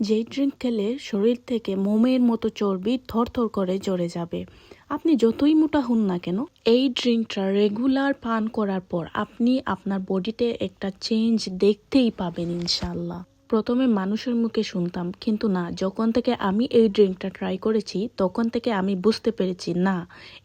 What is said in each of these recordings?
যেই ড্রিঙ্ক খেলে শরীর থেকে মোমের মতো চর্বি থরথর করে জড়ে যাবে। আপনি যতই মোটা হন না কেন, এই ড্রিঙ্কটা রেগুলার পান করার পর আপনি আপনার বডিতে একটা চেঞ্জ দেখতেই পাবেন ইনশাল্লাহ প্রথমে মানুষের মুখে শুনতাম, কিন্তু না, যখন থেকে আমি এই ড্রিঙ্কটা ট্রাই করেছি, তখন থেকে আমি বুঝতে পেরেছি, না,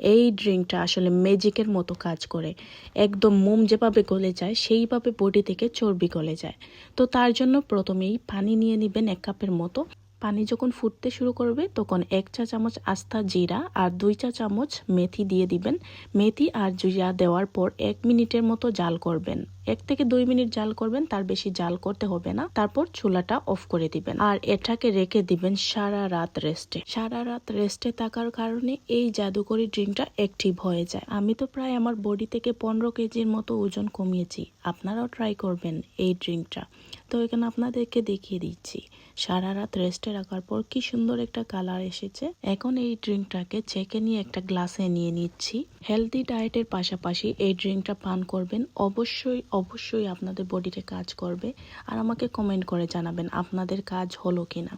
এই ড্রিঙ্কটা আসলে ম্যাজিকের মতো কাজ করে। একদম মোম যেভাবে গলে যায়, সেইভাবে বডি থেকে চর্বি গলে যায়। তো তার জন্য প্রথমেই পানি নিয়ে নেবেন এক কাপের মতো। পানি যখন ফুটতে শুরু করবে, তখন এক চা চামচ আস্তা জিরা আর দুই চা চামচ মেথি দিয়ে দিবেন। মেথি আর জিরা দেওয়ার পর এক মিনিটের মতো জাল করবেন। এক থেকে দুই মিনিট জাল করবেন, তার বেশি জাল করতে হবে না। তারপর চুলাটা অফ করে দিবেন। আর এটাকে রেখে দিবেন সারা রাত রেস্টে। সারা রাত রেস্টে থাকার কারণে এই জাদুকরি ড্রিঙ্কটা অ্যাক্টিভ হয়ে যায়। আমি তো প্রায় আমার বডি থেকে পনেরো কেজির মতো ওজন কমিয়েছি। আপনারাও ট্রাই করবেন এই ড্রিঙ্কটা। তো এখানে আপনাদেরকে দেখিয়ে দিচ্ছি। সারা রাত রেস্টে রাখার পর কি সুন্দর একটা কালার এসেছে। এখন এই ড্রিঙ্কটাকে ছেঁকে নিয়ে একটা গ্লাসে নিয়ে নিচ্ছি। হেলদি ডায়েটের পাশাপাশি এই ড্রিঙ্কটা পান করবেন। অবশ্যই অবশ্যই আপনাদের বডিতে কাজ করবে। আর আমাকে কমেন্ট করে জানাবেন আপনাদের কাজ হলো কিনা।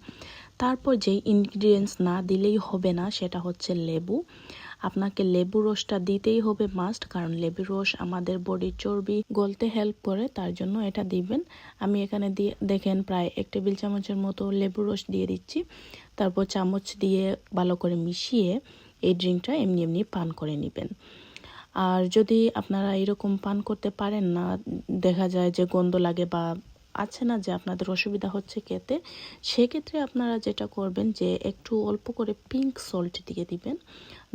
তারপর যেই ইনগ্রিডিয়েন্টস না দিলেই হবে না, সেটা হচ্ছে লেবু। আপনাকে লেবু রসটা দিতেই হবে মাস্ট কারণ লেবু রস আমাদের বডির চর্বি গলতে হেল্প করে, তার জন্য এটা দিবেন। আমি এখানে দিয়ে, দেখেন প্রায় এক টেবিল চামচের মতো লেবু রস দিয়ে দিচ্ছি। তারপর চামচ দিয়ে ভালো করে মিশিয়ে এই ড্রিঙ্কটা এমনি এমনি পান করে নেবেন। আর যদি আপনারা এরকম পান করতে পারেন না, দেখা যায় যে গন্ধ লাগে বা আছে না যে আপনাদের অসুবিধা হচ্ছে খেতে, সেক্ষেত্রে আপনারা যেটা করবেন যে একটু অল্প করে পিঙ্ক সল্ট দিয়ে দিবেন,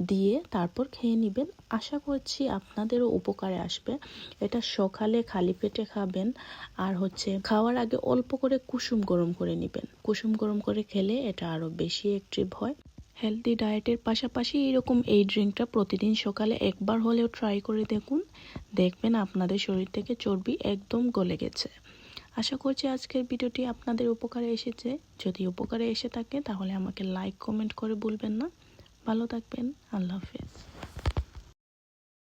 দিয়ে তারপর খেয়ে নেবেন। আশা করছি আপনাদেরও উপকারে আসবে। এটা সকালে খালি পেটে খাবেন, আর হচ্ছে খাওয়ার আগে অল্প করে কুসুম গরম করে নেবেন। কুসুম গরম করে খেলে এটা আরও বেশি অ্যাক্টিভ হয়। হেলদি ডায়েটের পাশাপাশি এরকম এই ড্রিঙ্কটা প্রতিদিন সকালে একবার হলেও ট্রাই করে দেখুন। দেখবেন আপনাদের শরীর থেকে চর্বি একদম গলে গেছে। আশা করছি আজকের ভিডিওটি আপনাদের উপকারে এসেছে। যদি উপকারে এসে থাকে, তাহলে আমাকে লাইক কমেন্ট করে বলবেন না। ভালো থাকবেন। আল্লাহ হাফেজ।